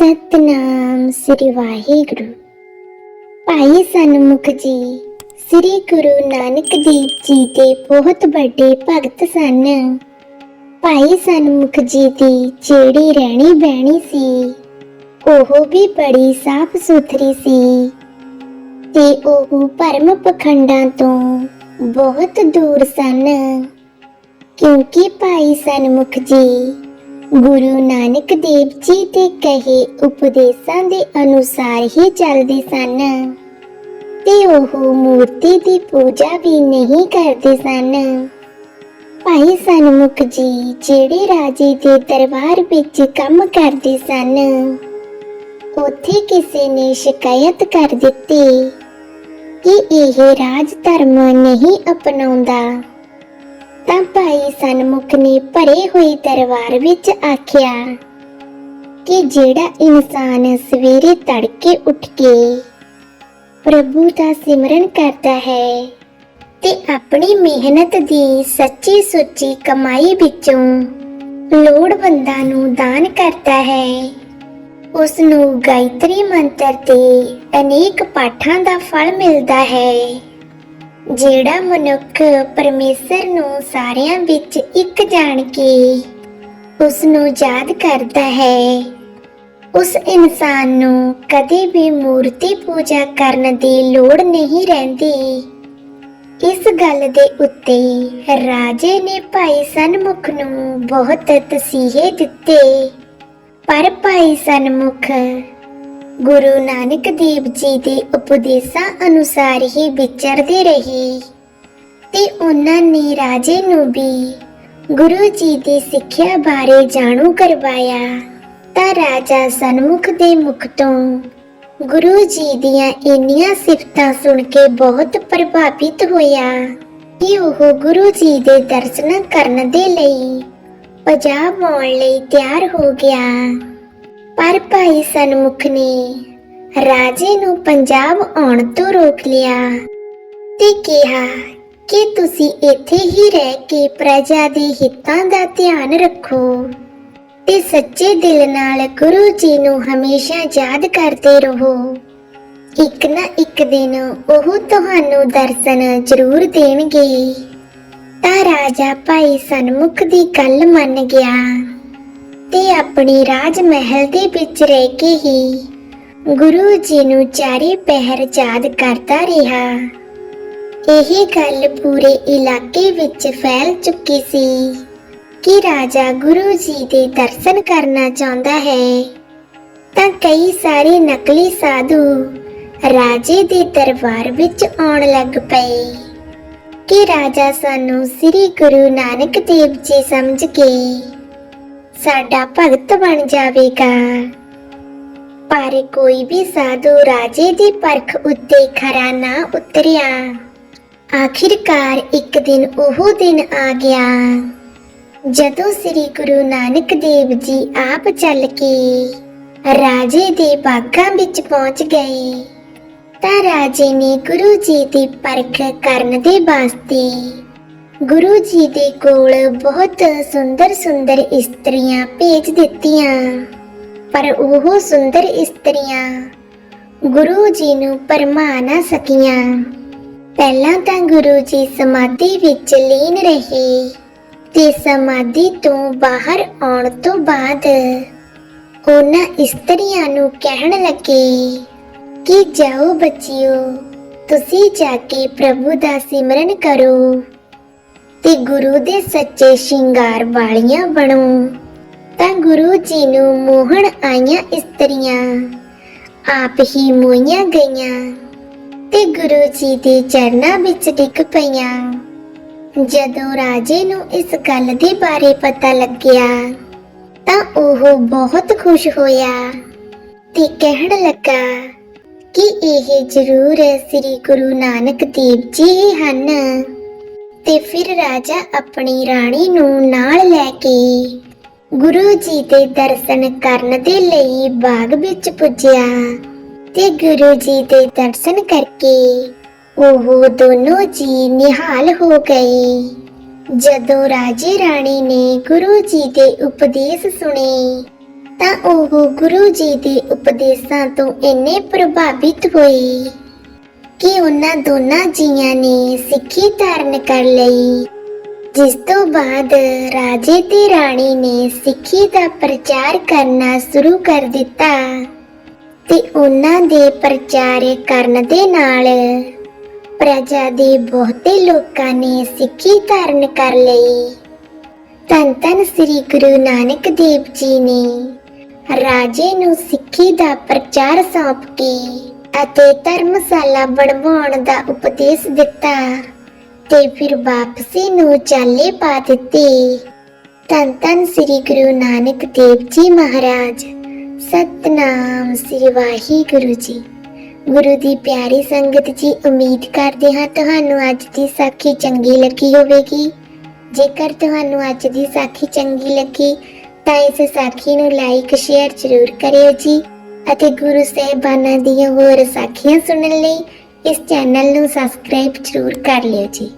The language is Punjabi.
ਸਤਨਾਮ ਸ੍ਰੀ ਵਾਹਿਗੁਰੂ। ਭਾਈ ਸਨਮੁਖ ਜੀ, ਸ੍ਰੀ ਗੁਰੂ ਨਾਨਕ ਦੇਵ ਜੀ ਦੇ ਬਹੁਤ ਵੱਡੇ ਭਗਤ ਸਨ। ਭਾਈ ਸਨਮੁਖ ਜੀ ਦੀ ਜਿਹੜੀ ਰਹਿਣੀ ਬਹਿਣੀ ਸੀ, ਉਹ ਵੀ ਬੜੀ ਸਾਫ਼ ਸੁਥਰੀ ਸੀ ਤੇ ਉਹ ਭਰਮ ਪਖੰਡਾਂ ਤੋਂ ਬਹੁਤ ਦੂਰ ਸਨ। ਕਿਉਂਕਿ ਭਾਈ ਸਨਮੁਖ ਜੀ ਗੁਰੂ ਨਾਨਕ ਦੇਵ ਜੀ ਦੇ ਕਹੇ ਉਪਦੇਸ਼ਾਂ ਦੇ ਅਨੁਸਾਰ ਹੀ ਚੱਲਦੇ ਸਨ। ਤੇ ਉਹ ਮੂਰਤੀ ਦੀ ਪੂਜਾ ਵੀ ਨਹੀਂ ਕਰਦੇ ਸਨ। ਭਾਈ ਸਨਮੁਖ ਜੀ ਜਿਹੜੇ ਰਾਜੇ ਦੇ ਦਰਬਾਰ ਵਿੱਚ ਕੰਮ ਕਰਦੇ ਸਨ, ਉੱਥੇ ਕਿਸੇ ਨੇ ਸ਼ਿਕਾਇਤ ਕਰ ਦਿੱਤੀ ਕਿ ਇਹ ਰਾਜ ਧਰਮ ਨਹੀਂ ਅਪਣਾਉਂਦਾ। ਤਾਂ ਭਾਈ ਸਨਮੁਖ ਨੇ ਭਰੇ ਹੋਏ ਦਰਬਾਰ ਵਿੱਚ ਆਖਿਆ ਕਿ ਜਿਹੜਾ ਇਨਸਾਨ ਸਵੇਰੇ ਤੜਕੇ ਉੱਠ ਕੇ ਪ੍ਰਭੂ ਦਾ ਸਿਮਰਨ ਕਰਦਾ ਹੈ ਤੇ ਆਪਣੀ ਮਿਹਨਤ ਦੀ ਸੱਚੀ ਸੁੱਚੀ ਕਮਾਈ ਵਿੱਚੋਂ ਲੋੜਵੰਦਾਂ ਨੂੰ ਦਾਨ ਕਰਦਾ ਹੈ ਉਸ ਨੂੰ ਗਾਇਤਰੀ ਮੰਤਰ ਤੇ ਅਨੇਕ ਪਾਠਾਂ ਦਾ ਫਲ ਮਿਲਦਾ ਹੈ। ਜਿਹੜਾ ਮਨੁੱਖ ਪਰਮੇਸ਼ਰ ਨੂੰ ਸਾਰਿਆਂ ਵਿੱਚ ਇੱਕ ਜਾਣ ਕੇ ਉਸ ਨੂੰ ਯਾਦ ਕਰਦਾ ਹੈ, ਉਸ ਇਨਸਾਨ ਨੂੰ ਕਦੇ ਵੀ ਮੂਰਤੀ ਪੂਜਾ ਕਰਨ ਦੀ ਲੋੜ ਨਹੀਂ ਰਹਿੰਦੀ। ਇਸ ਗੱਲ ਦੇ ਉੱਤੇ ਰਾਜੇ ਨੇ ਭਾਈ ਸਨਮੁਖ ਨੂੰ ਬਹੁਤ ਤਸੀਹੇ ਦਿੱਤੇ, ਪਰ ਭਾਈ ਸਨਮੁਖ ਗੁਰੂ ਨਾਨਕ ਦੇਵ ਜੀ ਦੇ ਉਪਦੇਸ਼ਾਂ ਅਨੁਸਾਰ ਹੀ ਵਿਚਰਦੇ ਰਹੇ ਤੇ ਉਹਨਾਂ ਨੇ ਰਾਜੇ ਨੂੰ ਵੀ ਗੁਰੂ ਜੀ ਦੀ ਸਿੱਖਿਆ ਬਾਰੇ ਜਾਣੂ ਕਰਵਾਇਆ। ਤਾਂ ਰਾਜਾ ਸਨਮੁਖ ਦੇ ਮੁਖ ਤੋਂ ਗੁਰੂ ਜੀ ਦੀਆਂ ਇੰਨੀਆਂ ਸਿਫਤਾਂ ਸੁਣ ਕੇ ਬਹੁਤ ਪ੍ਰਭਾਵਿਤ ਹੋਇਆ ਕਿ ਉਹ ਗੁਰੂ ਜੀ ਦੇ ਦਰਸ਼ਨ ਕਰਨ ਦੇ ਲਈ ਪੰਜਾਬ ਆਉਣ ਲਈ ਤਿਆਰ ਹੋ ਗਿਆ। ਪਰ ਭਾਈ ਸਨਮੁਖ ਨੇ ਰਾਜੇ ਨੂੰ ਪੰਜਾਬ ਆਉਣ ਤੋਂ ਰੋਕ ਲਿਆ ਤੇ ਕਿਹਾ ਕਿ ਤੁਸੀਂ ਇੱਥੇ ਹੀ ਰਹਿ ਕੇ ਪ੍ਰਜਾ ਦੇ ਹਿੱਤਾਂ ਦਾ ਧਿਆਨ ਰੱਖੋ ਤੇ ਸੱਚੇ ਦਿਲ ਨਾਲ ਗੁਰੂ ਜੀ ਨੂੰ ਹਮੇਸ਼ਾ ਯਾਦ ਕਰਦੇ ਰਹੋ। ਇੱਕ ਨਾ ਇੱਕ ਦਿਨ ਉਹ ਤੁਹਾਨੂੰ ਦਰਸ਼ਨ ਜ਼ਰੂਰ ਦੇਣਗੇ। ਤਾਂ ਰਾਜਾ ਭਾਈ ਸਨਮੁਖ ਦੀ ਗੱਲ ਮੰਨ ਗਿਆ। ਤੇ ਆਪਣੀ ਰਾਜ ਮਹਿਲ ਦੇ ਵਿੱਚ ਰਹਿ ਕੇ ਹੀ ਗੁਰੂ ਜੀ ਨੂੰ ਚਾਰੇ ਪਹਿਰ ਯਾਦ ਕਰਦਾ ਰਿਹਾ। ਇਹ ਗੱਲ ਪੂਰੇ ਇਲਾਕੇ ਵਿੱਚ ਫੈਲ ਚੁੱਕੀ ਸੀ ਕਿ ਰਾਜਾ ਗੁਰੂ ਜੀ ਦੇ ਦਰਸ਼ਨ ਕਰਨਾ ਚਾਹੁੰਦਾ ਹੈ। ਤਾਂ ਕਈ ਸਾਰੇ ਨਕਲੀ ਸਾਧੂ ਰਾਜੇ ਦੇ ਦਰਬਾਰ ਵਿੱਚ ਆਉਣ ਲੱਗ ਪਏ ਕਿ ਰਾਜਾ ਸਾਨੂੰ ਸ੍ਰੀ ਗੁਰੂ ਨਾਨਕ ਦੇਵ ਜੀ ਸਮਝ ਕੇ ਸਾਡਾ ਭਗਤ ਬਣ ਜਾਵੇਗਾ। ਪਰ ਕੋਈ ਵੀ ਸਾਧੂ ਰਾਜੇ ਦੀ ਪਰਖ ਉੱਤੇ ਖਰਾ ਨਾ ਉਤਰਿਆ। ਆਖਿਰਕਾਰ ਇੱਕ ਦਿਨ ਉਹ ਦਿਨ ਆ ਗਿਆ। ਜਦੋਂ ਸ੍ਰੀ ਗੁਰੂ ਨਾਨਕ ਦੇਵ ਜੀ ਆਪ ਚੱਲ ਕੇ ਰਾਜੇ ਦੇ ਬਾਗਾਂ ਵਿੱਚ ਪਹੁੰਚ ਗਏ, ਤਾਂ ਰਾਜੇ ਨੇ ਗੁਰੂ ਜੀ ਦੀ ਪਰਖ ਕਰਨ ਦੇ ਵਾਸਤੇ ਗੁਰੂ ਜੀ ਦੇ ਕੋਲ ਬਹੁਤ ਸੁੰਦਰ ਸੁੰਦਰ ਇਸਤਰੀਆਂ ਭੇਜ ਦਿੱਤੀਆਂ। ਪਰ ਉਹ ਸੁੰਦਰ ਇਸਤਰੀਆਂ ਗੁਰੂ ਜੀ ਨੂੰ ਪਰਮਾ ਨਾ ਸਕੀਆਂ। ਪਹਿਲਾਂ ਤਾਂ ਗੁਰੂ ਜੀ ਸਮਾਧੀ ਵਿੱਚ ਲੀਨ ਰਹੇ ਤੇ ਸਮਾਧੀ ਤੋਂ ਬਾਹਰ ਆਉਣ ਤੋਂ ਬਾਅਦ ਉਹਨਾਂ ਇਸਤਰੀਆਂ ਨੂੰ ਕਹਿਣ ਲੱਗੇ ਕਿ ਜਾਓ ਬੱਚਿਓ, ਤੁਸੀਂ ਜਾ ਕੇ ਪ੍ਰਭੂ ਦਾ ਸਿਮਰਨ ਕਰੋ। ਤੇ ਗੁਰੂ ਦੇ ਸੱਚੇ ਸ਼ਿੰਗਾਰ ਵਾਲੀਆਂ ਬਣੋ। ਤਾਂ ਗੁਰੂ ਜੀ ਨੂੰ ਮੋਹਣ ਆਈਆਂ ਇਸਤਰੀਆਂ, ਆਪ ਹੀ ਮੋਈਆਂ ਗਈਆਂ। ਤੇ ਗੁਰੂ ਜੀ ਦੇ ਚਰਨਾਂ ਵਿੱਚ ਡਿੱਗ ਪਈਆਂ। ਜਦੋਂ ਰਾਜੇ ਨੂੰ ਇਸ ਗੱਲ ਦੇ ਬਾਰੇ ਪਤਾ ਲੱਗਿਆ, ਤਾਂ ਉਹ ਬਹੁਤ ਖੁਸ਼ ਹੋਇਆ ਤੇ ਕਹਿਣ ਲੱਗਾ ਕਿ ਇਹ ਜ਼ਰੂਰ ਸ੍ਰੀ ਗੁਰੂ ਨਾਨਕ ਦੇਵ ਜੀ ਹੀ ਹਨ। ਤੇ ਫਿਰ ਰਾਜਾ ਆਪਣੀ ਰਾਣੀ ਨੂੰ ਨਾਲ ਲੈ ਕੇ ਗੁਰੂ ਜੀ ਦੇ ਦਰਸ਼ਨ ਕਰਨ ਦੇ ਲਈ ਬਾਗ ਵਿੱਚ ਪੁੱਜਿਆ ਤੇ ਗੁਰੂ ਜੀ ਦੇ ਦਰਸ਼ਨ ਕਰਕੇ ਉਹ ਦੋਨੋਂ ਜੀ ਨਿਹਾਲ ਹੋ ਗਏ। ਜਦੋਂ ਰਾਜੇ ਰਾਣੀ ਨੇ ਗੁਰੂ ਜੀ ਦੇ ਉਪਦੇਸ਼ ਸੁਣੇ, ਤਾਂ ਉਹ ਗੁਰੂ ਜੀ ਦੇ ਉਪਦੇਸ਼ਾਂ ਤੋਂ ਇੰਨੇ ਪ੍ਰਭਾਵਿਤ ਹੋਏ ਕਿ ਉਹਨਾਂ ਦੋਨਾਂ ਜੀਆਂ ਨੇ ਸਿੱਖੀ ਧਾਰਨ ਕਰ ਲਈ। ਜਿਸ ਤੋਂ ਬਾਅਦ ਰਾਜੇ ਤੇ ਰਾਣੀ ਨੇ ਸਿੱਖੀ ਦਾ ਪ੍ਰਚਾਰ ਕਰਨਾ ਸ਼ੁਰੂ ਕਰ ਦਿੱਤਾ ਤੇ ਉਹਨਾਂ ਦੇ ਪ੍ਰਚਾਰ ਕਰਨ ਦੇ ਨਾਲ ਪ੍ਰਜਾ ਦੇ ਬਹੁਤੇ ਲੋਕਾਂ ਨੇ ਸਿੱਖੀ ਧਾਰਨ ਕਰ ਲਈ। ਧੰਨ ਧੰਨ ਸ੍ਰੀ ਗੁਰੂ ਨਾਨਕ ਦੇਵ ਜੀ ਨੇ ਰਾਜੇ ਨੂੰ ਸਿੱਖੀ ਦਾ ਪ੍ਰਚਾਰ ਸੌਂਪ ਕੇ ਅਤੇ ਧਰਮਸ਼ਾਲਾ ਬਣਵਾਉਣ ਦਾ ਉਪਦੇਸ਼ ਦਿੱਤਾ ਤੇ ਫਿਰ ਵਾਪਸੀ ਨੂੰ ਚਾਲੇ ਪਾ ਦਿੱਤੇ। ਧੰਨ ਧੰਨ ਸ੍ਰੀ ਗੁਰੂ ਨਾਨਕ ਦੇਵ ਜੀ ਮਹਾਰਾਜ। ਸਤਨਾਮ ਸ੍ਰੀ ਵਾਹਿਗੁਰੂ ਜੀ। ਗੁਰੂ ਦੀ ਪਿਆਰੀ ਸੰਗਤ ਜੀ, ਉਮੀਦ ਕਰਦੇ ਹਾਂ ਤੁਹਾਨੂੰ ਅੱਜ ਦੀ ਸਾਖੀ ਚੰਗੀ ਲੱਗੀ ਹੋਵੇਗੀ। ਜੇਕਰ ਤੁਹਾਨੂੰ ਅੱਜ ਦੀ ਸਾਖੀ ਚੰਗੀ ਲੱਗੀ, ਤਾਂ ਇਸ ਸਾਖੀ ਨੂੰ ਲਾਈਕ ਸ਼ੇਅਰ ਜ਼ਰੂਰ ਕਰਿਓ ਜੀ। ਅਤੇ ਗੁਰੂ ਸਾਹਿਬਾਨਾਂ ਦੀਆਂ ਹੋਰ ਸਾਖੀਆਂ ਸੁਣਨ ਲਈ ਇਸ ਚੈਨਲ ਨੂੰ ਸਬਸਕ੍ਰਾਈਬ ਜ਼ਰੂਰ ਕਰ ਲਿਓ ਜੀ।